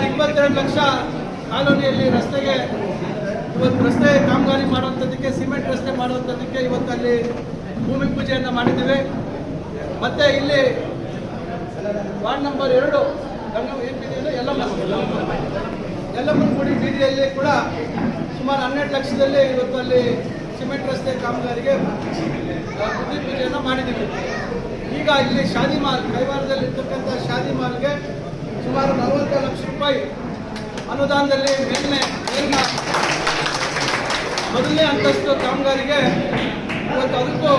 ಸುಮಾರು ಇಪ್ಪತ್ತೆರಡು ಲಕ್ಷ ಕಾಲೋನಿಯಲ್ಲಿ ರಸ್ತೆಗೆ ಇವತ್ತು ರಸ್ತೆ ಕಾಮಗಾರಿ ಮಾಡುವಂಥದ್ದಕ್ಕೆ, ಸಿಮೆಂಟ್ ರಸ್ತೆ ಮಾಡುವಂಥದ್ದಕ್ಕೆ ಇವತ್ತು ಅಲ್ಲಿ ಭೂಮಿ ಪೂಜೆಯನ್ನು ಮಾಡಿದ್ದೀವಿ ಮತ್ತೆ ಇಲ್ಲಿ ವಾರ್ಡ್ ನಂಬರ್ ಎರಡು? ಯಲ್ಲಮ್ಮ ಯಲ್ಲಮ್ಮನ ಗುಡಿ ಬೀದಿಯಲ್ಲಿ ಕೂಡ ಸುಮಾರು ಹನ್ನೆರಡು ಲಕ್ಷದಲ್ಲಿ ಇವತ್ತು ಅಲ್ಲಿ ಸಿಮೆಂಟ್ ರಸ್ತೆ ಕಾಮಗಾರಿಗೆ ಭೂಮಿ ಪೂಜೆಯನ್ನು ಮಾಡಿದ್ದೀವಿ ಈಗ ಇಲ್ಲಿ ಶಾದಿ ಮಾಲ್ ಕೈವಾರದಲ್ಲಿ ಇರ್ತಕ್ಕಂಥ ಶಾದಿ ಮಾಲ್ಗೆ ಸುಮಾರು ನಲವತ್ತು ಲಕ್ಷ ರೂಪಾಯಿ ಅನುದಾನದಲ್ಲಿ ಮೇಲ್ಮೆ, ಮೇಲ್ಮ. ಮೊದಲನೇ ಅಂತಸ್ತು ಕಾಮಗಾರಿಗೆ ಇವತ್ತು ಅದಕ್ಕೂ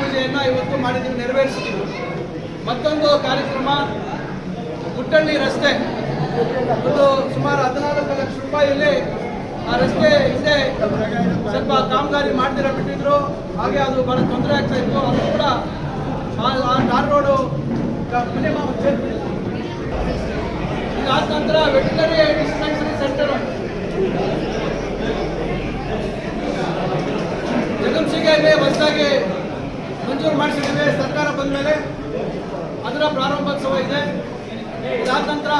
ಪೂಜೆಯನ್ನು ಇವತ್ತು ಮಾಡಿದ್ದೀವಿ ನೆರವೇರಿಸಿದ್ದೀವಿ. ಮತ್ತೊಂದು ಕಾರ್ಯಕ್ರಮ, ಗುಟ್ಟಳ್ಳಿ ರಸ್ತೆ. ಅದು ಸುಮಾರು ಹದಿನಾಲ್ಕು ಲಕ್ಷ ರೂಪಾಯಿಯಲ್ಲಿ ಆ ರಸ್ತೆ ಹಿಂದೆ ಸ್ವಲ್ಪ ಕಾಮಗಾರಿ ಮಾಡ್ತಿರ ಬಿಟ್ಟಿದ್ರು. ಹಾಗೆ ಅದು ಬಹಳ ತೊಂದರೆ ಆಗ್ತಾ ಇತ್ತು. ಅದು ಕೂಡ ಆ ಟಾರ್ ರೋಡು ಮಿನಿಮಮ್ ಇದಾದ ನಂತರ ವೆಟನರಿ ಡಿಸ್ಪೆನ್ಸರಿ ಸೆಂಟರ್. ಜಗಂಸಿಗೆ ಹೊಸದಾಗಿ ಮಂಜೂರು ಮಾಡಿಸಿದ್ದೇವೆ, ಸರ್ಕಾರ ಬಂದ ಮೇಲೆ ಅದರ ಪ್ರಾರಂಭೋತ್ಸವ ಇದೆ. ಇದಾದ ನಂತರ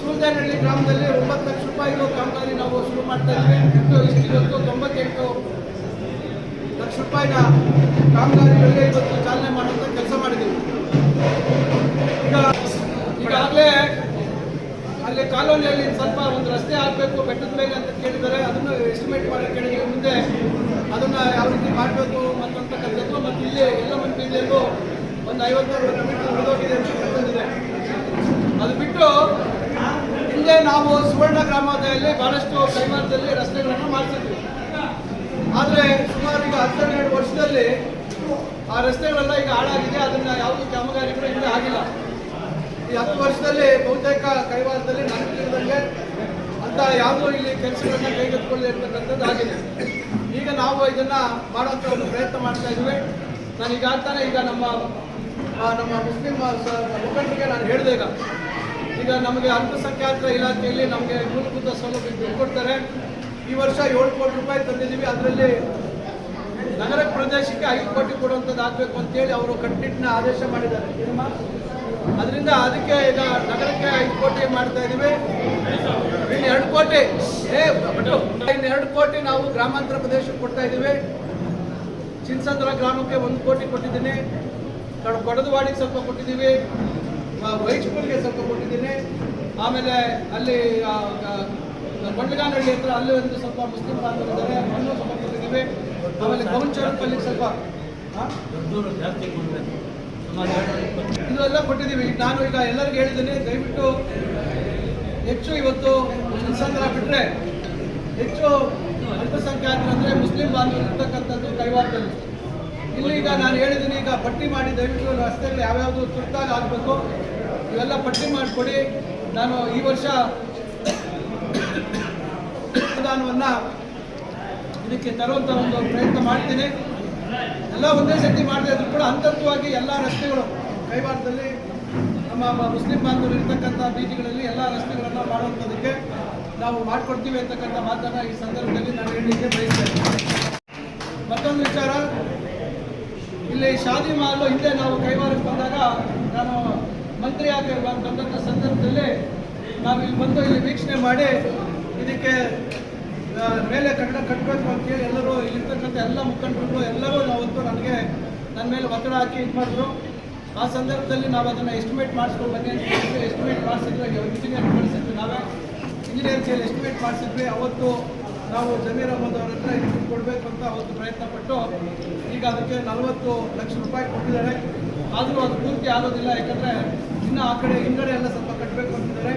ಸೂಲ್ದೇನಹಳ್ಳಿ ಗ್ರಾಮದಲ್ಲಿ ಒಂಬತ್ತು ಲಕ್ಷ ರೂಪಾಯಿಗೂ ಕಾಮಗಾರಿ ನಾವು ಶುರು ಮಾಡ್ತಾ ಇದ್ದೀವಿ. ಇವತ್ತು ತೊಂಬತ್ತೆಂಟು ಲಕ್ಷ ರೂಪಾಯಿನ ಕಾಮಗಾರಿಗಳಿಗೆ ಇವತ್ತು ಚಾಲನೆ ಮಾಡುವಂಥ ಕೆಲಸ ಮಾಡಿದ್ದೀವಿ. ಅಲ್ಲಿ ಕಾಲೋನಿಯಲ್ಲಿ ಸ್ವಲ್ಪ ಒಂದು ರಸ್ತೆ ಆಗಬೇಕು ಬೆಟ್ಟದ ಮೇಲೆ ಅಂತ ಕೇಳಿದ್ದಾರೆ ಅದನ್ನು ಎಸ್ಟಿಮೇಟ್ ಮಾಡಿ ಕೇಳಿದ್ರೆ ಮುಂದೆ ಅದನ್ನ ಯಾವ ರೀತಿ ಮಾಡಬೇಕು ಮತ್ತಂತಕ್ಕಂಥದ್ದು ಮತ್ತು ಇಲ್ಲಿ ಎಲ್ಲ ಮನೆ ಬೀದಿಯಲ್ಲೂ ಒಂದು ಐವತ್ತು ಮೀಟರ್ ಉಳಿದೋಗಿದೆ ಅಂತ ಅದು ಬಿಟ್ಟು ಹಿಂದೆ ನಾವು ಸುವರ್ಣ ಗ್ರಾಮದಲ್ಲಿ ಬಹಳಷ್ಟು ಕೈಮಾರದಲ್ಲಿ ರಸ್ತೆಗಳನ್ನು ಮಾಡಿಸಿದ್ವಿ. ಆದರೆ ಸುಮಾರು ಈಗ ಹತ್ತೆರಡು ವರ್ಷದಲ್ಲಿ ಆ ರಸ್ತೆಗಳೆಲ್ಲ ಈಗ ಹಾಳಾಗಿದೆ, ಅದನ್ನ ಯಾವುದೇ ಕಾಮಗಾರಿಗಳು ಇಲ್ಲಿ ಆಗಿಲ್ಲ. ಈ ಹತ್ತು ವರ್ಷದಲ್ಲಿ ಬಹುತೇಕ ಕೈವಾರದಲ್ಲಿ ನನಗೆ ಅಂತ ಯಾವುದೂ ಇಲ್ಲಿ ಕೆಲಸಗಳನ್ನ ಕೈಗೆತ್ತಿಕೊಳ್ಳದೆ ಇರ್ತಕ್ಕಂಥದ್ದು ಆಗಿದೆ. ಈಗ ನಾವು ಇದನ್ನ ಮಾಡುವಂತ ಒಂದು ಪ್ರಯತ್ನ ಮಾಡ್ತಾ ಇದ್ದೀವಿ. ನಾನು ಈಗ ಆಗ್ತಾನೆ ಈಗ ನಮ್ಮ ನಮ್ಮ ಮುಸ್ಲಿಂ ಮುಖಂಡರಿಗೆ ನಾನು ಹೇಳಿದೆ ಈಗ ಈಗ ನಮಗೆ ಅಲ್ಪಸಂಖ್ಯಾತರ ಇಲಾಖೆಯಲ್ಲಿ ನಮಗೆ ಮೂಲಭೂತ ಸೌಲಭ್ಯ ಕೊಡ್ತಾರೆ. ಈ ವರ್ಷ ಏಳು ಕೋಟಿ ರೂಪಾಯಿ ತಂದಿದ್ದೀವಿ. ಅದರಲ್ಲಿ ನಗರ ಪ್ರದೇಶಕ್ಕೆ ಐದು ಕೋಟಿ ಕೊಡುವಂಥದ್ದು ಆಗಬೇಕು ಅಂತೇಳಿ ಅವರು ಕಟ್ಟಿಟ್ಟಿನ ಆದೇಶ ಮಾಡಿದ್ದಾರೆ. ಏನಮ್ಮ? ಅದರಿಂದ ಅದಕ್ಕೆ ಈಗ ನಗರಕ್ಕೆ ಐದು ಕೋಟಿ ಮಾಡ್ತಾ ಇದ್ದೀವಿ. ಇನ್ನು ಎರಡು ಕೋಟಿ. ಏ ಇನ್ನು ಎರಡು ಕೋಟಿ ನಾವು ಗ್ರಾಮಾಂತರ ಪ್ರದೇಶಕ್ಕೆ ಕೊಡ್ತಾ ಇದ್ದೀವಿ. ಚಿನ್ಸಂದ್ರ ಗ್ರಾಮಕ್ಕೆ ಒಂದು ಕೋಟಿ ಕೊಟ್ಟಿದ್ದೀನಿ. ಕಡ- ಕೊಡದವಾಡಿಗೆ ಸ್ವಲ್ಪ ಕೊಟ್ಟಿದ್ದೀವಿ. ವೈಜ್ಪುರ್ಗೆ ಸ್ವಲ್ಪ ಕೊಟ್ಟಿದ್ದೀನಿ. ಆಮೇಲೆ ಅಲ್ಲಿ ಕೊಂಡಗಾನಹಳ್ಳಿ ಹತ್ರ ಅಲ್ಲಿ ಒಂದು ಸ್ವಲ್ಪ ಮುಸ್ಲಿಂ ಬಾಂಧವರಿದ್ದಾರೆ ಅಲ್ಲೂ ಸ್ವಲ್ಪ ಕೊಟ್ಟಿದ್ದೀವಿ. ಆಮೇಲೆ ಗೌನ್ಚೌರಪ್ಪಲ್ಲಿಗೆ ಸ್ವಲ್ಪ, ಆ? ಇದೆಲ್ಲ ಕೊಟ್ಟಿದ್ದೀವಿ. ನಾನು ಈಗ ಎಲ್ಲರಿಗೂ ಹೇಳಿದ್ದೀನಿ, ದಯವಿಟ್ಟು ಹೆಚ್ಚು ಇವತ್ತು ಮುಸಲ್ಮಾನ ಬಿಟ್ಟರೆ ಹೆಚ್ಚು ಅಲ್ಪಸಂಖ್ಯಾತರು ಅಂದರೆ ಮುಸ್ಲಿಂ ಬಾಂಧವರು ಇರ್ತಕ್ಕಂಥದ್ದು ಕೈವಾರದಲ್ಲಿ ಇಲ್ಲಿ ಈಗ ನಾನು ಹೇಳಿದ್ದೀನಿ, ಈಗ ಪಟ್ಟಿ ಮಾಡಿ ದಯವಿಟ್ಟು ರಸ್ತೆಗಳು ಯಾವ್ಯಾವುದು ತುರ್ತಾಗಿ ಆಗಬೇಕು, ಇವೆಲ್ಲ ಪಟ್ಟಿ ಮಾಡಿಕೊಡಿ. ನಾನು ಈ ವರ್ಷ ಅನುದಾನವನ್ನು ಇದಕ್ಕೆ ತರುವಂಥ ಒಂದು ಪ್ರಯತ್ನ ಮಾಡ್ತೀನಿ. ಎಲ್ಲ ಒಂದೇ ಶಕ್ತಿ ಮಾಡದೇ ಇದ್ರು ಕೂಡ ಹಂತವಾಗಿ ಎಲ್ಲ ರಸ್ತೆಗಳು ಕೈವಾರದಲ್ಲಿ ನಮ್ಮ ಮುಸ್ಲಿಂ ಬಾಂಧವರು ಇರ್ತಕ್ಕಂಥ ಬೀದಿಗಳಲ್ಲಿ ಎಲ್ಲ ರಸ್ತೆಗಳನ್ನು ಮಾಡುವಂಥದಕ್ಕೆ ನಾವು ಮಾಡಿಕೊಡ್ತೀವಿ ಅಂತಕ್ಕಂಥ ಮಾತನ್ನು ಈ ಸಂದರ್ಭದಲ್ಲಿ ನಾನು ಹೇಳಲಿಕ್ಕೆ ಬಯಸ್ತೇನೆ ಮತ್ತೊಂದು ವಿಚಾರ, ಇಲ್ಲಿ ಶಾದಿ ಮಾಲು ಹಿಂದೆ ನಾವು ಕೈವಾರಕ್ಕೆ ಬಂದಾಗ ನಾನು ಮಂತ್ರಿ ಆಗಿ ಬಂದಂಥ ಸಂದರ್ಭದಲ್ಲಿ ನಾವು ಇಲ್ಲಿ ಬಂದು ಇಲ್ಲಿ ವೀಕ್ಷಣೆ ಮಾಡಿ ಇದಕ್ಕೆ ಮೇಲೆ ಕಟ್ಟಡ ಕಟ್ಟಬೇಕು ಅಂತೇಳಿ ಎಲ್ಲರೂ ಇಲ್ಲಿರ್ತಕ್ಕಂಥ ಎಲ್ಲ ಮುಖಂಡರು ಎಲ್ಲರೂ ನಾವತ್ತು ನನಗೆ ನನ್ನ ಮೇಲೆ ಒತ್ತಡ ಹಾಕಿ ಇದು ಮಾಡಿದ್ರು. ಆ ಸಂದರ್ಭದಲ್ಲಿ ನಾವು ಅದನ್ನು ಎಸ್ಟಿಮೇಟ್ ಮಾಡಿಸ್ಕೊಂಡು ಬನ್ನಿ ಅಂತ ಎಸ್ಟಿಮೇಟ್ ಮಾಡಿಸಿದ್ವಿ ಇಂಜಿನಿಯರ್ ಮಾಡಿಸಿದ್ವಿ ನಾವೇ. ಇಂಜಿನಿಯರ್ ಸೇರಿ ಎಸ್ಟಿಮೇಟ್ ಮಾಡಿಸಿದ್ವಿ. ಅವತ್ತು ನಾವು ಜಮೀರ್ ಅಹಮದ್ ಅವ್ರ ಹತ್ರ ಇದು ಕೊಡಬೇಕು ಅಂತ ಅವತ್ತು ಪ್ರಯತ್ನ ಪಟ್ಟು ಈಗ ಅದಕ್ಕೆ ನಲವತ್ತು ಲಕ್ಷ ರೂಪಾಯಿ ಕೊಟ್ಟಿದ್ದಾರೆ. ಆದರೂ ಅದು ಪೂರ್ತಿ ಆಗೋದಿಲ್ಲ, ಯಾಕಂದರೆ ಇನ್ನೂ ಆ ಕಡೆ ಹಿಂಗಡೆ ಎಲ್ಲ ಸ್ವಲ್ಪ ಕಟ್ಟಬೇಕು ಅಂತಿದ್ದಾರೆ.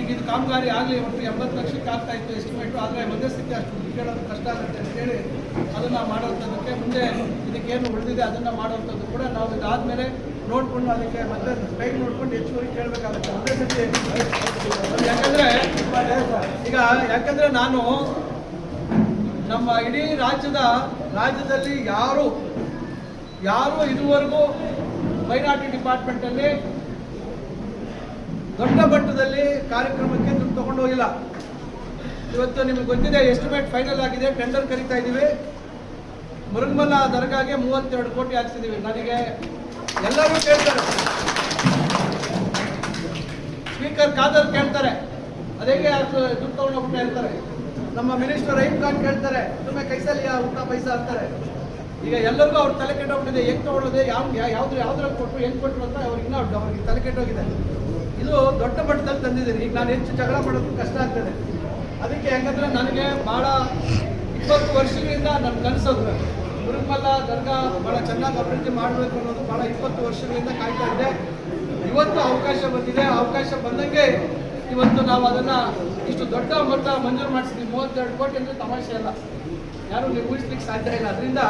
ಈಗ ಇದು ಕಾಮಗಾರಿ ಆಗಲಿ, ಒಟ್ಟು ಎಂಬತ್ತು ಲಕ್ಷಕ್ಕೆ ಆಗ್ತಾ ಇತ್ತು ಎಸ್ಟಿಮೇಟು ಆದರೆ ಮಧ್ಯಸ್ಥಿತಿ ಅಷ್ಟು ಕೇಳೋದು ಕಷ್ಟ ಆಗುತ್ತೆ ಅಂತ ಹೇಳಿ ಅದನ್ನು ಮಾಡುವಂಥದ್ದಕ್ಕೆ ಮುಂದೆ ಇದಕ್ಕೇನು ಉಳಿದಿದೆ ಅದನ್ನು ಮಾಡುವಂಥದ್ದು ಕೂಡ ನಾವು ಇದಾದಮೇಲೆ ನೋಡಿಕೊಂಡು ಅದಕ್ಕೆ ಮತ್ತೆ ಟೈಮ್ ನೋಡ್ಕೊಂಡು ಹೆಚ್ಚುವರಿ ಕೇಳಬೇಕಾಗುತ್ತೆ. ಒಂದೇ ಯಾಕಂದರೆ, ಈಗ ಯಾಕಂದರೆ ನಾನು ನಮ್ಮ ಇಡೀ ರಾಜ್ಯದ, ರಾಜ್ಯದಲ್ಲಿ ಯಾರು ಯಾರು ಇದುವರೆಗೂ ಮೈನಾರಿಟಿ ಡಿಪಾರ್ಟ್ಮೆಂಟಲ್ಲಿ ದೊಡ್ಡ ಮಟ್ಟದಲ್ಲಿ ಕಾರ್ಯಕ್ರಮಕ್ಕೆ ದುಡ್ಡು ತಗೊಂಡು ಹೋಗಿಲ್ಲ. ಇವತ್ತು ನಿಮ್ಗೆ ಗೊತ್ತಿದೆ ಎಸ್ಟಿಮೇಟ್ ಫೈನಲ್ ಆಗಿದೆ ಟೆಂಡರ್ ಕರಿತಾ ಇದ್ದೀವಿ. ಮುರುಗಮಲ್ಲ ದರ್ಗಾಗೆ ಮೂವತ್ತೆರಡು ಕೋಟಿ ಹಾಕ್ಸಿದ್ದೀವಿ. ನನಗೆ ಎಲ್ಲರೂ ಕೇಳ್ತಾರೆ. ಸ್ಪೀಕರ್ ಖಾದರ್ ಕೇಳ್ತಾರೆ. ಅದು ದುಡ್ಡು ತಗೊಂಡು ಹೇಳ್ತಾರೆ ನಮ್ಮ ಮಿನಿಸ್ಟರ್ ರೈಟ್ ಖಾನ್ ಕೇಳ್ತಾರೆ ತುಂಬ ಕೈಸಲ್ಲಿ ಊಟ ಪೈಸಾ? ಅಂತಾರೆ. ಈಗ ಎಲ್ಲರಿಗೂ ಅವ್ರು ತಲೆ ಕೆಟ್ಟೋಗ್ಬಿಟ್ಟಿದೆ. ಹೆಂಗೆ ತಗೊಳ್ಳೋದೆ ಯಾವ ಯಾವ್ದು ಯಾವ್ದ್ರಲ್ಲಿ ಕೊಟ್ಟರು ಹೆಂಗೆ ಕೊಟ್ಟರು ಅಂತ ಅವ್ರಿಗೆ ಇನ್ನೂ ಅವ್ರಿಗೆ ತಲೆ ಕೆಟ್ಟೋಗಿದೆ. ಇದು ದೊಡ್ಡ ಮಟ್ಟದಲ್ಲಿ ತಂದಿದ್ದೀನಿ. ಈಗ ನಾನು ಹೆಚ್ಚು ಜಗಳ ಮಾಡೋದು ಕಷ್ಟ ಆಗ್ತದೆ. ಅದಕ್ಕೆ ಹೆಂಗಂದ್ರೆ ನನಗೆ ಭಾಳ ಇಪ್ಪತ್ತು ವರ್ಷಗಳಿಂದ ನನ್ನ ಕನಸದು ಗುರುಮಲ್ಲ ದರ್ಗಾ ಭಾಳ ಚೆನ್ನಾಗಿ ಅಭಿವೃದ್ಧಿ ಮಾಡಬೇಕು ಅನ್ನೋದು ಭಾಳ ಇಪ್ಪತ್ತು ವರ್ಷಗಳಿಂದ ಕಾಯ್ತಾ ಇದ್ದೆ ಇವತ್ತು ಅವಕಾಶ ಬಂದಿದೆ. ಅವಕಾಶ ಬಂದಂಗೆ ಇವತ್ತು ನಾವು ಅದನ್ನ ಇಷ್ಟು ದೊಡ್ಡ ಮೊತ್ತ ಮಂಜೂರು ಮಾಡಿಸಿದ್ವಿ. ಮೂವತ್ತೆರಡು ಕೋಟಿ ಅಂದರೆ ತಮಾಷೆ ಅಲ್ಲ. ಯಾರು ನೀವು ಸಾಧ್ಯ ಇಲ್ಲ. ಅದರಿಂದ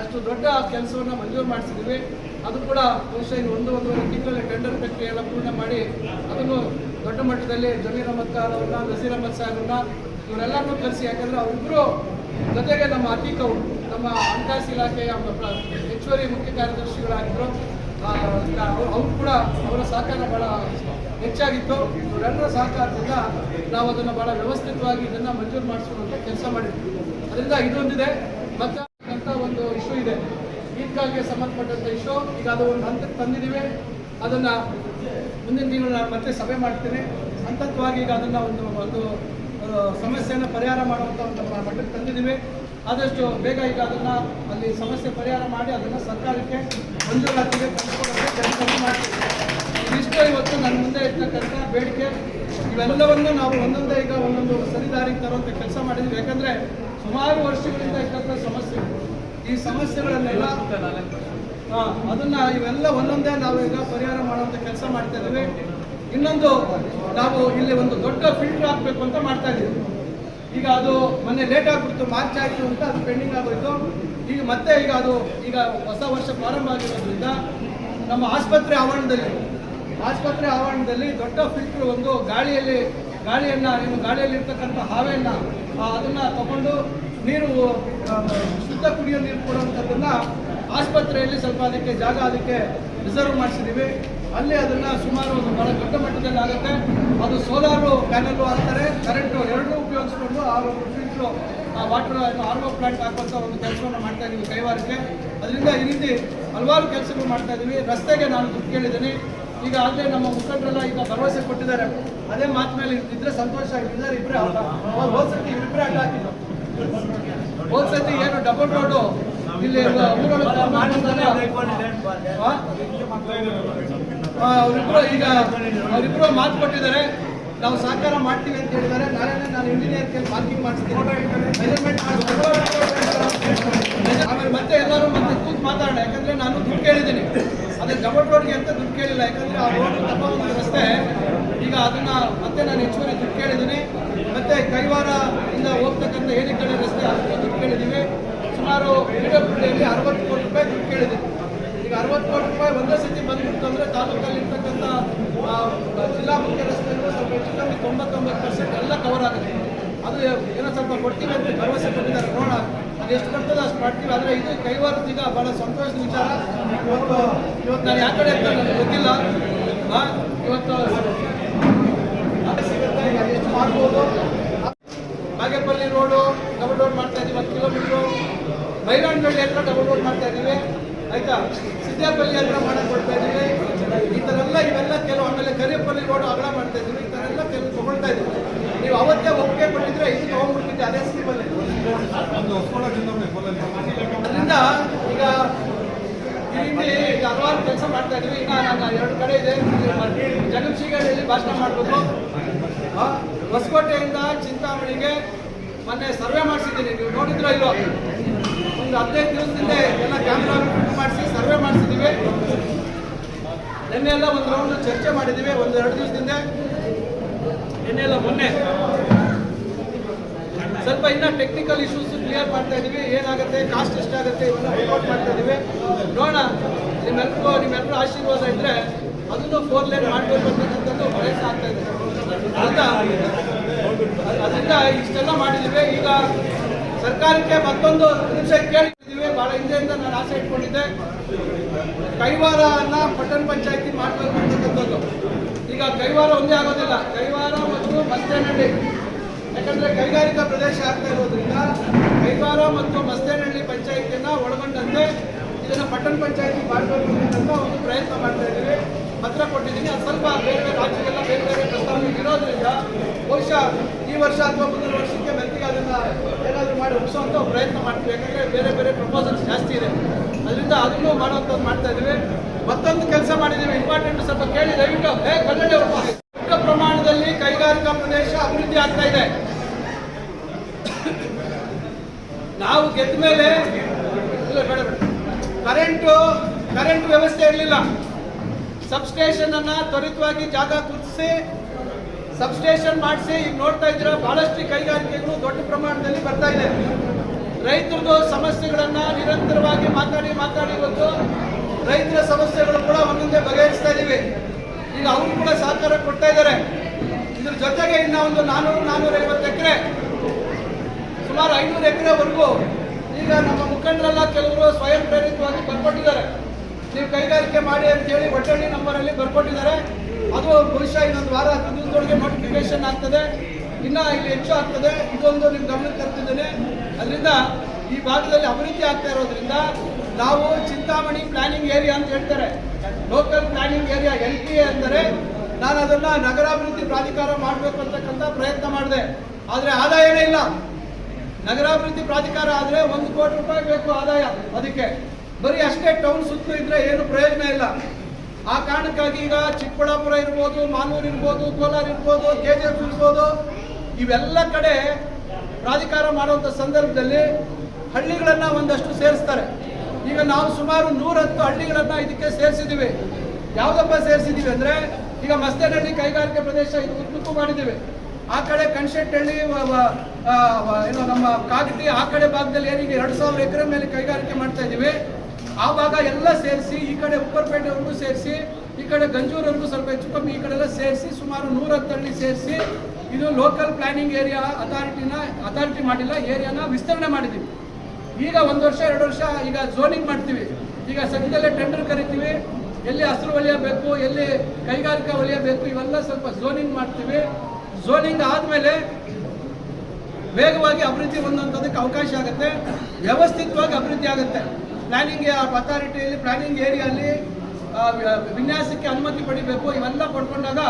ಅಷ್ಟು ದೊಡ್ಡ ಕೆಲಸವನ್ನು ಮಂಜೂರು ಮಾಡಿಸಿದ್ವಿ ಅದು ಕೂಡ ಬಹುಶಃ ಒಂದು, ಒಂದೂವರೆ ತಿಂಗಳಲ್ಲಿ ಟೆಂಡರ್ ಎಲ್ಲ ಪೂರ್ಣ ಮಾಡಿ ಅದನ್ನು ದೊಡ್ಡ ಮಟ್ಟದಲ್ಲಿ ಜಮೀರ್ ಅಹಮದ್ ಖಾನ್ ಅವ್ರನ್ನ, ನಸೀರ್ ಅಹಮದ್ ಸಾಹೇಬ್ರನ್ನ ಇವರೆಲ್ಲರನ್ನೂ ಕರೆಸಿ, ಯಾಕಂದ್ರೆ ಅವರಿಬ್ಬರು ಜೊತೆಗೆ ನಮ್ಮ ಅತಿ ಅವರು ನಮ್ಮ ಹಣಕಾಸು ಇಲಾಖೆಯ ಹೆಚ್ಚುವರಿ ಮುಖ್ಯ ಕಾರ್ಯದರ್ಶಿಗಳಾಗಿದ್ದರು ಅವರು ಕೂಡ ಅವರ ಸಹಕಾರ ಬಹಳ ಹೆಚ್ಚಾಗಿತ್ತು. ಇವರೆಲ್ಲರ ಸಹಕಾರದಿಂದ ನಾವು ಅದನ್ನು ಬಹಳ ವ್ಯವಸ್ಥಿತವಾಗಿ ಇದನ್ನು ಮಂಜೂರು ಮಾಡಿಸುವಂತ ಕೆಲಸ ಮಾಡಿದ್ವಿ. ಅದರಿಂದ ಇದೊಂದಿದೆ ಮತ್ತೆ ಅಂತ ಒಂದು ಇಶ್ಯೂ ಇದೆ ಈದ್ಗಾಗೆ ಸಂಬಂಧಪಟ್ಟಂತ ಇಶ್ಯೂ ಈಗ ಅದು ಒಂದು ಹಂತಕ್ಕೆ ತಂದಿದ್ದೀವಿ. ಅದನ್ನ ಮುಂದಿನ ದಿನ ನಾನು ಮತ್ತೆ ಸಭೆ ಮಾಡ್ತೀನಿ. ಹಂತತ್ವವಾಗಿ ಈಗ ಅದನ್ನ ಒಂದು ಒಂದು ಸಮಸ್ಯೆಯನ್ನು ಪರಿಹಾರ ಮಾಡುವಂಥ ಒಂದು ಮಟ್ಟಕ್ಕೆ ತಂದಿದ್ದೀವಿ. ಆದಷ್ಟು ಬೇಗ ಈಗ ಅದನ್ನ ಅಲ್ಲಿ ಸಮಸ್ಯೆ ಪರಿಹಾರ ಮಾಡಿ ಅದನ್ನ ಸರ್ಕಾರಕ್ಕೆ ಮಂಜೂರಾತಿಗೆ ರಾತ್ರಿಗೆ ಕೆಲಸ ಮಾಡ್ತೀವಿ. ಇವತ್ತು ನನ್ನ ಮುಂದೆ ಇರ್ತಕ್ಕಂಥ ಬೇಡಿಕೆ. ಇವೆಲ್ಲವನ್ನು ನಾವು ಒಂದೊಂದೇ ಈಗ ಒಂದೊಂದು ಸರಿದಾರಿಗೆ ತರುವಂತ ಕೆಲಸ ಮಾಡಿದ್ವಿ ಯಾಕಂದ್ರೆ ಸುಮಾರು ಸಮಸ್ಯೆ ಈ ಸಮಸ್ಯೆಗಳನ್ನೆಲ್ಲ ಅದನ್ನ ಇವೆಲ್ಲ ಒಂದೊಂದೇ ನಾವು ಈಗ ಪರಿಹಾರ ಮಾಡುವಂತ ಕೆಲಸ ಮಾಡ್ತಾ ಇದ್ದೇವೆ. ಇನ್ನೊಂದು, ನಾವು ಇಲ್ಲಿ ಒಂದು ದೊಡ್ಡ ಫಿಲ್ಟರ್ ಹಾಕ್ಬೇಕು ಅಂತ ಮಾಡ್ತಾ ಇದ್ದೀವಿ. ಈಗ ಅದು ಮೊನ್ನೆ ಲೇಟ್ ಆಗ್ಬಿಡ್ತು ಮಾರ್ಚ್ ಆಯಿತು ಅಂತ ಅದು ಪೆಂಡಿಂಗ್ ಆಗೋಯ್ತು. ಈಗ ಮತ್ತೆ ಈಗ ಅದು, ಈಗ ಹೊಸ ವರ್ಷ ಪ್ರಾರಂಭ ಆಗಿರೋದ್ರಿಂದ ನಮ್ಮ ಆಸ್ಪತ್ರೆ ಆವರಣದಲ್ಲಿ ಆಸ್ಪತ್ರೆ ಆವರಣದಲ್ಲಿ ದೊಡ್ಡ ಫಿಲ್ಟರ್ ಒಂದು ಗಾಳಿಯಲ್ಲಿ, ಗಾಳಿಯನ್ನ, ನಿಮ್ಮ ಗಾಳಿಯಲ್ಲಿ ಇರ್ತಕ್ಕಂಥ ಹಾವೆಯನ್ನ ಅದನ್ನ ತಗೊಂಡು ನೀರು ಶುದ್ಧ ಕುಡಿಯೋ ನೀರು ಕೊಡುವಂಥದ್ದನ್ನ ಆಸ್ಪತ್ರೆಯಲ್ಲಿ ಸ್ವಲ್ಪ ಅದಕ್ಕೆ ಜಾಗ ಅದಕ್ಕೆ ರಿಸರ್ವ್ ಮಾಡಿಸಿದ್ದೀವಿ ಅಲ್ಲಿ ಅದನ್ನ ಸುಮಾರು ಒಂದು ಬಹಳ ದೊಡ್ಡ ಮಟ್ಟದಲ್ಲಿ ಆಗುತ್ತೆ. ಅದು ಸೋಲಾರು ಪ್ಯಾನಲ್ಲು ಹಾಕ್ತಾರೆ. ಕರೆಂಟು ಎರಡೂ ಉಪಯೋಗಿಸ್ಕೊಂಡು ಆರು filter water R O plant ಹಾಕುವಂಥ ಒಂದು ಕೆಲಸವನ್ನು ಮಾಡ್ತಾ ಇದ್ದೀವಿ ಕೈವಾರಕ್ಕೆ. ಅದರಿಂದ ಈ ರೀತಿ ಹಲವಾರು ಕೆಲಸಗಳು ಮಾಡ್ತಾ ಇದ್ದೀವಿ ರಸ್ತೆಗೆ ನಾನು ದುಡ್ಡು ಕೇಳಿದ್ದೀನಿ. ಈಗ ಆಗಲೇ ನಮ್ಮ ಮುಖಂಡರೆಲ್ಲ ಈಗ ಭರವಸೆ ಕೊಟ್ಟಿದ್ದಾರೆ. ಅದೇ ಮಾತಿನಲ್ಲಿ ಇದ್ರೆ ಸಂತೋಷ ಆಗಿದ್ದಾರೆ ಇಬ್ಬರೇ ಹೋದ್ ಹೋದ್ಸತಿ ಇಬ್ಬರೇ ಆಟ ಹಾಕಿದ್ದು. ಹೋದ್ ಸತಿ ಏನು ಡಬಲ್ ರೋಡು ಇಲ್ಲಿ ಅವರಿಬ್ರು ಈಗ ಅವರಿಬ್ರು ಮಾತು ಕೊಟ್ಟಿದ್ದಾರೆ. ನಾವು ಸಹಕಾರ ಮಾಡ್ತೀವಿ ಅಂತ ಹೇಳಿದ್ದಾರೆ. ನಾಳೆ ನಾನು ಇಂಜಿನಿಯರ್ ಕೇಳಿ ಪಾರ್ಕಿಂಗ್ ಮಾಡಿಸ್ತೀನಿ. ಆಮೇಲೆ ಮತ್ತೆ ಎಲ್ಲರೂ ಮತ್ತೆ ಕೂತ್ ಮಾತಾಡೋಣ. ಯಾಕಂದ್ರೆ ನಾನು ದುಡ್ಡು ಕೇಳಿದ್ದೀನಿ. ಅದೇ ಡಬಲ್ ರೋಡ್ಗೆ ಅಂತ ದುಡ್ಡು ಕೇಳಿಲ್ಲ. ಯಾಕಂದ್ರೆ ಆ ರೋಡ್ ಒಂದು ರಸ್ತೆ, ಈಗ ಅದನ್ನ ಮತ್ತೆ ನಾನು ಹೆಚ್ಚುವರಿ ದುಡ್ಡು ಕೇಳಿದ್ದೀನಿ. ಮತ್ತೆ ಕೈವಾರ ಇಂದ ಹೋಗ್ತಕ್ಕಂಥ ಏನೇ ಕಡೆ ರಸ್ತೆ ಅದಕ್ಕೆ ದುಡ್ಡು ಕೇಳಿದ್ದೀವಿ. ಸುಮಾರು ಡಬ್ಲ್ಯೂಡಿಯಲ್ಲಿ ಅರವತ್ತು ಕೋಟಿ ರೂಪಾಯಿ ದುಡ್ಡು ಕೇಳಿದೆ ಈಗ ಅರವತ್ತು ಕೋಟಿ ರೂಪಾಯಿ ಒಂದೇ ಸತಿ ಬಂದ್ಬಿಡ್ತು ಅಂದರೆ ತಾಲೂಕಲ್ಲಿ ಇರ್ತಕ್ಕಂಥ ಜಿಲ್ಲಾ ಮುಖ್ಯ ರಸ್ತೆಗಳು ಸ್ವಲ್ಪ ಹೆಚ್ಚು ತೊಂಬತ್ತೊಂಬತ್ತು ಪರ್ಸೆಂಟ್ ಎಲ್ಲ ಕವರ್ ಆಗುತ್ತೆ. ಅದು ಏನೋ ಸ್ವಲ್ಪ ಕೊಡ್ತೀವಿ ಅಂತ ಭರವಸೆ ಕೊಟ್ಟಿದ್ದಾರೆ, ನೋಡೋಣ. ಅದು ಎಷ್ಟು ಬರ್ತದೆ ಅಷ್ಟು ಮಾಡ್ತೀವಿ. ಆದರೆ ಇದು ಕೈವಾರದ ಈಗ ಭಾಳ ಸಂತೋಷದ ವಿಚಾರ. ಇವತ್ತು ಇವತ್ತು ನಾನು ಯಾಕಡೆ ಅಂತ ನನಗೆ ಗೊತ್ತಿಲ್ಲ. ಇವತ್ತು ಎಷ್ಟು ಮಾಡ್ಬೋದು ಬಾಗೇಪಲ್ಲಿ ರೋಡು ಡಬಲ್ ರೋಡ್ ಮಾಡ್ತಾ ಇದೀವಿ, ಒಂದು ಕಿಲೋಮೀಟ್ರು ಬೈರಾಣಗಳ್ಳಿ ಹತ್ರ ಡಬಲ್ ರೋಡ್ ಮಾಡ್ತಾ ಇದೀವಿ. ಆಯ್ತಾ? ಸಿದ್ದಾಪಲ್ಲಿ ಹತ್ರ ಮಾಡಕ್ ಕೊಡ್ತಾ ಇದೀವಿ ಈ ಥರ ಎಲ್ಲ ಇವೆಲ್ಲ ಕೆಲವು ಆಮೇಲೆ ಕರಿಯಪಲ್ಲಿ ರೋಡ್ ಅಗಲ ಮಾಡ್ತಾ ಇದೀವಿ ಈ ಥರ ಎಲ್ಲ ಕೆಲವು ತಗೊಳ್ತಾ ಇದೀವಿ ನೀವು ಅವತ್ತೇ ಒಪ್ಪಿಗೆ ಕೊಟ್ಟಿದ್ರೆ ಇದು ತಗೊಂಡ್ಬಿಟ್ಟಿದ್ದೆ ಅದೇ ಸ್ಕೀಮಲ್ಲಿ ಅದರಿಂದ ಈಗ ಇಲ್ಲಿ ಈಗ ಹಲವಾರು ಕೆಲಸ ಮಾಡ್ತಾ ಇದೀವಿ ಈಗ ನಾನು ಎರಡು ಕಡೆ ಇದೆ ಜಗನ್ಶೀಗಢಲ್ಲಿ ಭಾಷಣ ಮಾಡಬೇಕು. ಹೊಸಕೋಟೆಯಿಂದ ಚಿಂತಾಮಣಿಗೆ ಮೊನ್ನೆ ಸರ್ವೆ ಮಾಡಿಸಿದ್ದೀನಿ. ನೀವು ನೋಡಿದ್ರೋ ಇಲ್ಲೋ ಒಂದು ಹದಿನೈದು ದಿವಸದಿಂದ ಎಲ್ಲ ಕ್ಯಾಮ್ರಾ ಮಾಡಿಸಿ ಸರ್ವೆ ಮಾಡಿಸಿದ್ದೀವಿ ನಿನ್ನೆ ಎಲ್ಲ ಒಂದು ರೌಂಡ್ ಚರ್ಚೆ ಮಾಡಿದ್ದೀವಿ ಒಂದು ಎರಡು ದಿವಸದಿಂದ ನಿನ್ನೆ ಎಲ್ಲ ಮೊನ್ನೆ. ಸ್ವಲ್ಪ ಇನ್ನೂ ಟೆಕ್ನಿಕಲ್ ಇಶ್ಯೂಸ್ ಕ್ಲಿಯರ್ ಮಾಡ್ತಾ ಇದ್ದೀವಿ ಏನಾಗುತ್ತೆ ಕಾಸ್ಟ್ ಎಷ್ಟಾಗುತ್ತೆ ಇವೆಲ್ಲ ರಿಪೋರ್ಟ್ ಮಾಡ್ತಾ ಇದ್ದೀವಿ ನೋಡೋಣ. ನಿಮ್ಮೆಲ್ಲರೂ ನಿಮ್ಮೆಲ್ಲರೂ ಆಶೀರ್ವಾದ ಇದ್ರೆ ಅದನ್ನು ಫೋರ್ ಲೈನ್ ಮಾಡಬೇಕು ಅಂತಕ್ಕಂಥದ್ದು ಆಗ್ತಾ ಇದೆ. ಅದರಿಂದ ಇಷ್ಟೆಲ್ಲ ಮಾಡಿದ್ದೀವಿ. ಈಗ ಸರ್ಕಾರಕ್ಕೆ ಮತ್ತೊಂದು ನಿಮಿಷ ಕೇಳಿದ್ದೀವಿ. ಬಹಳ ಹಿಂದೆಯಿಂದ ನಾನು ಆಸೆ ಇಟ್ಕೊಂಡಿದ್ದೆ. ಕೈವಾರನ ಪಟ್ಟಣ ಪಂಚಾಯತಿ ಮಾಡಬೇಕು ಅಂತಕ್ಕಂಥದ್ದು ಈಗ ಕೈವಾರ ಒಂದೇ ಆಗೋದಿಲ್ಲ. ಕೈವಾರ ಮತ್ತು ಮಸ್ತೇನಹಳ್ಳಿ. ಯಾಕಂದ್ರೆ ಕೈಗಾರಿಕಾ ಪ್ರದೇಶ ಆಗ್ತಾ ಇರೋದ್ರಿಂದ ಕೈವಾರ ಮತ್ತು ಮಸ್ತೇನಹಳ್ಳಿ ಪಂಚಾಯತಿಯನ್ನ ಒಳಗೊಂಡಂತೆ ಇದನ್ನ ಪಟ್ಟಣ ಪಂಚಾಯತಿ ಮಾಡಬೇಕು ಅಂತ ಒಂದು ಪ್ರಯತ್ನ ಮಾಡ್ತಾ ಅದು ಸ್ವಲ್ಪ ಬೇರೆ ಬೇರೆ ರಾಜ್ಯಗೆಲ್ಲ ಬೇರೆ ಬೇರೆ ಪ್ರಸ್ತಾವಿಗೆ ಇರೋದ್ರಿಂದ ಬಹುಶಃ ಈ ವರ್ಷ ಅಥವಾ ಮುಂದಿನ ವರ್ಷಕ್ಕೆ ಮೆತ್ತಿಗೆ ಅದನ್ನ ಏನಾದರೂ ಮಾಡಿ ಮುಗಿಸುವಂತ ಪ್ರಯತ್ನ ಮಾಡ್ತೀವಿ. ಯಾಕಂದ್ರೆ ಬೇರೆ ಬೇರೆ ಪ್ರಪೋಸಲ್ಸ್ ಜಾಸ್ತಿ ಇದೆ. ಅದರಿಂದ ಅದನ್ನು ಮಾಡುವಂಥದ್ದು ಮಾಡ್ತಾ ಇದ್ದೀವಿ. ಮತ್ತೊಂದು ಕೆಲಸ ಮಾಡಿದ್ದೀವಿ. ಇಂಪಾರ್ಟೆಂಟ್ ಸ್ವಲ್ಪ ಕೇಳಿ. ದಯವಿಟ್ಟು, ಹೇ ಕನ್ನಡ ದೊಡ್ಡ ಪ್ರಮಾಣದಲ್ಲಿ ಕೈಗಾರಿಕಾ ಪ್ರದೇಶ ಅಭಿವೃದ್ಧಿ ಆಗ್ತಾ ಇದೆ. ನಾವು ಗೆದ್ದ ಮೇಲೆ ಕರೆಂಟು ಕರೆಂಟ್ ವ್ಯವಸ್ಥೆ ಇರಲಿಲ್ಲ. ಸಬ್ಸ್ಟೇಷನ್ ಅನ್ನ ತ್ವರಿತವಾಗಿ ಜಾಗ ಗುರುತಿಸಿ, ಸಬ್ಸ್ಟೇಷನ್ ಮಾಡಿಸಿ, ಈಗ ನೋಡ್ತಾ ಇದ್ದೀರಾ, ಬಹಳಷ್ಟು ಕೈಗಾರಿಕೆಗಳು ದೊಡ್ಡ ಪ್ರಮಾಣದಲ್ಲಿ ಬರ್ತಾ ಇದೆ. ರೈತರದ್ದು ಸಮಸ್ಯೆಗಳನ್ನ ನಿರಂತರವಾಗಿ ಮಾತಾಡಿ ಮಾತಾಡಿ ಇವತ್ತು ರೈತರ ಸಮಸ್ಯೆಗಳು ಕೂಡ ಒಂದೊಂದೇ ಬಗೆಹರಿಸ್ತಾ ಇದೀವಿ ಈಗ ಅವ್ರು ಕೂಡ ಸಹಕಾರ ಕೊಡ್ತಾ ಇದ್ದಾರೆ. ಇದ್ರ ಜೊತೆಗೆ ಇನ್ನ ಒಂದು ನಾನೂರು ನಾನೂರ ಐವತ್ತು ಎಕರೆ, ಸುಮಾರು ಐನೂರು ಎಕರೆವರೆಗೂ ಈಗ ನಮ್ಮ ಮುಖಂಡರೆಲ್ಲ ಕೆಲವರು ಸ್ವಯಂ ಪ್ರೇರಿತವಾಗಿ ನೀವು ಕೈಗಾರಿಕೆ ಮಾಡಿ ಅಂತ ಹೇಳಿ ಒಟ್ಟಳ್ಳಿ ನಂಬರಲ್ಲಿ ಬರ್ಕೊಟ್ಟಿದ್ದಾರೆ. ಅದು ಬಹುಶಃ ಇನ್ನೊಂದು ವಾರ ದಿನದೊಳಗೆ ನೋಟಿಫಿಕೇಶನ್ ಆಗ್ತದೆ. ಇನ್ನ ಇಲ್ಲಿ ಹೆಚ್ಚು ಆಗ್ತದೆ. ಇದೊಂದು ನಿಮ್ಮ ಗಮನಕ್ಕೆ ತರ್ತಿದ್ದೇನೆ. ಅದರಿಂದ ಈ ಭಾಗದಲ್ಲಿ ಅಭಿವೃದ್ಧಿ ಆಗ್ತಾ ಇರೋದ್ರಿಂದ ನಾವು ಚಿಂತಾಮಣಿ ಪ್ಲಾನಿಂಗ್ ಏರಿಯಾ ಅಂತ ಹೇಳ್ತಾರೆ. Local planning area L P ಅಂದರೆ ನಾನು ಅದನ್ನ ನಗರಾಭಿವೃದ್ಧಿ ಪ್ರಾಧಿಕಾರ ಮಾಡಬೇಕು ಅಂತಕ್ಕಂಥ ಪ್ರಯತ್ನ ಮಾಡಿದೆ. ಆದರೆ ಆದಾಯನೇ ಇಲ್ಲ. ನಗರಾಭಿವೃದ್ಧಿ ಪ್ರಾಧಿಕಾರ ಆದರೆ ಒಂದು ಕೋಟಿ ರೂಪಾಯಿ ಬೇಕು ಆದಾಯ ಅದಕ್ಕೆ. ಬರೀ ಅಷ್ಟೇ ಟೌನ್ ಸುತ್ತು ಇದ್ರೆ ಏನು ಪ್ರಯೋಜನ ಇಲ್ಲ. ಆ ಕಾರಣಕ್ಕಾಗಿ ಈಗ ಚಿಕ್ಕಬಳ್ಳಾಪುರ ಇರ್ಬೋದು ಮಾಲೂರು ಇರ್ಬೋದು, ಕೋಲಾರ ಇರ್ಬೋದು ಕೆ ಜಿ ಎಫ್ ಇರ್ಬೋದು, ಇವೆಲ್ಲ ಕಡೆ ಪ್ರಾಧಿಕಾರ ಮಾಡುವಂಥ ಸಂದರ್ಭದಲ್ಲಿ ಹಳ್ಳಿಗಳನ್ನ ಒಂದಷ್ಟು ಸೇರಿಸ್ತಾರೆ. ಈಗ ನಾವು ಸುಮಾರು ನೂರತ್ತು ಹಳ್ಳಿಗಳನ್ನ ಇದಕ್ಕೆ ಸೇರಿಸಿದ್ದೀವಿ. ಯಾವುದಪ್ಪ ಸೇರಿಸಿದ್ದೀವಿ ಅಂದ್ರೆ, ಈಗ ಮಸ್ತೇನಹಳ್ಳಿ ಕೈಗಾರಿಕೆ ಪ್ರದೇಶ ಇದು ಉದ್ದಕ್ಕೂ ಮಾಡಿದ್ದೀವಿ. ಆ ಕಡೆ ಕನ್ಶೆಟ್ಟಹಳ್ಳಿ ಏನು ನಮ್ಮ ಕಾಗಟಿ ಆ ಕಡೆ ಭಾಗದಲ್ಲಿ ಏನೀಗ ಎರಡು ಸಾವಿರ ಎಕರೆ ಮೇಲೆ ಕೈಗಾರಿಕೆ ಮಾಡ್ತಾ ಇದ್ದೀವಿ. ಆ ಭಾಗ ಎಲ್ಲ ಸೇರಿಸಿ ಈ ಕಡೆ ಉಪ್ಪರಪೇಟೆವರೆಗೂ ಸೇರಿಸಿ, ಈ ಕಡೆ ಗಂಜೂರವರೆಗೂ ಸ್ವಲ್ಪ ಹೆಚ್ಚು ಕಮ್ಮಿ ಈ ಕಡೆ ಎಲ್ಲ ಸೇರಿಸಿ ಸುಮಾರು ನೂರ ಹತ್ತಳ್ಳಿ ಸೇರಿಸಿ ಇದು ಲೋಕಲ್ ಪ್ಲಾನಿಂಗ್ ಏರಿಯಾ ಅಥಾರಿಟಿನ ಅಥಾರಿಟಿ ಮಾಡಿಲ್ಲ ಏರಿಯಾನ ವಿಸ್ತರಣೆ ಮಾಡಿದ್ದೀವಿ. ಈಗ ಒಂದು ವರ್ಷ, ಎರಡು ವರ್ಷ ಈಗ ಝೋನಿಂಗ್ ಮಾಡ್ತೀವಿ. ಈಗ ಸದ್ಯದಲ್ಲೇ ಟೆಂಡರ್ ಕರಿತೀವಿ. ಎಲ್ಲಿ ಹಸಿರು ವಲಯ ಎಲ್ಲಿ ಕೈಗಾರಿಕಾ ವಲಯ ಇವೆಲ್ಲ ಸ್ವಲ್ಪ ಝೋನಿಂಗ್ ಮಾಡ್ತೀವಿ. ಝೋನಿಂಗ್ ಆದಮೇಲೆ ವೇಗವಾಗಿ ಅಭಿವೃದ್ಧಿ ಹೊಂದುವಂಥದ್ದಕ್ಕೆ ಅವಕಾಶ ಆಗುತ್ತೆ. ವ್ಯವಸ್ಥಿತವಾಗಿ ಅಭಿವೃದ್ಧಿ ಆಗುತ್ತೆ. ಪ್ಲಾನಿಂಗ್ ಅಥಾರಿಟಿಯಲ್ಲಿ ಪ್ಲಾನಿಂಗ್ ಏರಿಯಲ್ಲಿ ವಿನ್ಯಾಸಕ್ಕೆ ಅನುಮತಿ ಪಡಿಬೇಕು, ಇವೆಲ್ಲ ಪಡ್ಕೊಂಡಾಗ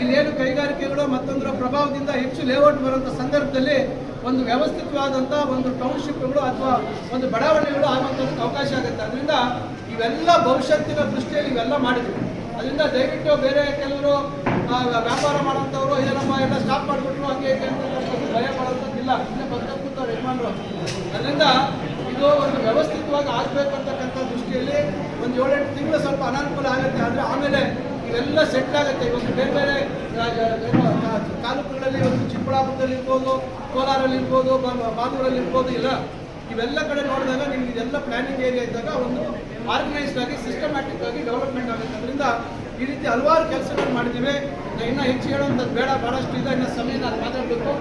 ಇಲ್ಲಿ ಏನು ಕೈಗಾರಿಕೆಗಳು ಮತ್ತೊಂದರ ಪ್ರಭಾವದಿಂದ ಹೆಚ್ಚು ಲೇಔಟ್ ಬರುವಂಥ ಸಂದರ್ಭದಲ್ಲಿ ಒಂದು ವ್ಯವಸ್ಥಿತವಾದಂಥ ಒಂದು ಟೌನ್ಶಿಪ್ಗಳು ಅಥವಾ ಒಂದು ಬಡಾವಣೆಗಳು ಆಗುವಂಥದ್ದಕ್ಕೆ ಅವಕಾಶ ಆಗುತ್ತೆ. ಅದರಿಂದ ಇವೆಲ್ಲ ಭವಿಷ್ಯತ್ತಿನ ದೃಷ್ಟಿಯಲ್ಲಿ ಇವೆಲ್ಲ ಮಾಡಿದ್ವಿ ಅದರಿಂದ ದಯವಿಟ್ಟು ಬೇರೆ ಕೆಲವರು ವ್ಯಾಪಾರ ಮಾಡೋಂಥವ್ರು ಏನಮ್ಮ ಎಲ್ಲ ಸ್ಟಾಪ್ ಮಾಡಿಬಿಟ್ರು, ಹಂಗೆ ಭಯ ಮಾಡೋಂಥದ್ದಿಲ್ಲ ಇಲ್ಲೇ ಬಂದ ಕೂತವ್ರು ಯಜಮಾನ್ರು. ವ್ಯವಸ್ಥಿತವಾಗಿ ಆಗಬೇಕು ಅಂತಕ್ಕಂಥ ದೃಷ್ಟಿಯಲ್ಲಿ ಒಂದು ಏಳೆಂಟು ತಿಂಗಳು ಸ್ವಲ್ಪ ಅನಾನುಕೂಲ ಆಗುತ್ತೆ. ಆದರೆ ಆಮೇಲೆ ಇವೆಲ್ಲ ಸೆಟ್ ಆಗುತ್ತೆ. ಇವತ್ತು ಬೇರೆ ಬೇರೆ ತಾಲೂಕುಗಳಲ್ಲಿ ಇವತ್ತು ಚಿಕ್ಕಬಳ್ಳಾಪುರದಲ್ಲಿ ಇರ್ಬೋದು, ಕೋಲಾರಲ್ಲಿ ಇರ್ಬೋದು ಮಾಲೂರಲ್ಲಿ ಇರ್ಬೋದು, ಇಲ್ಲ. ಇವೆಲ್ಲ ಕಡೆ ನೋಡಿದಾಗ ನಿಮ್ಗೆ ಇದೆಲ್ಲ ಪ್ಲಾನಿಂಗ್ ಏರಿಯಾ ಇದ್ದಾಗ ಒಂದು ಆರ್ಗನೈಸ್ಡ್ ಆಗಿ ಸಿಸ್ಟಮ್ಯಾಟಿಕ್ ಆಗಿ ಡೆವಲಪ್ಮೆಂಟ್ ಆಗುತ್ತೆ. ಅದರಿಂದ ಈ ರೀತಿ ಹಲವಾರು ಕೆಲಸಗಳು ಮಾಡಿದ್ದೀವಿ. ಇನ್ನೂ ಹೆಚ್ಚು ಹೇಳುವಂಥದ್ದು ಬೇಡ ಭಾಳಷ್ಟು ಇದೆ. ಇನ್ನೂ ಸಮಯ ನಾನು ಮಾತಾಡಬೇಕು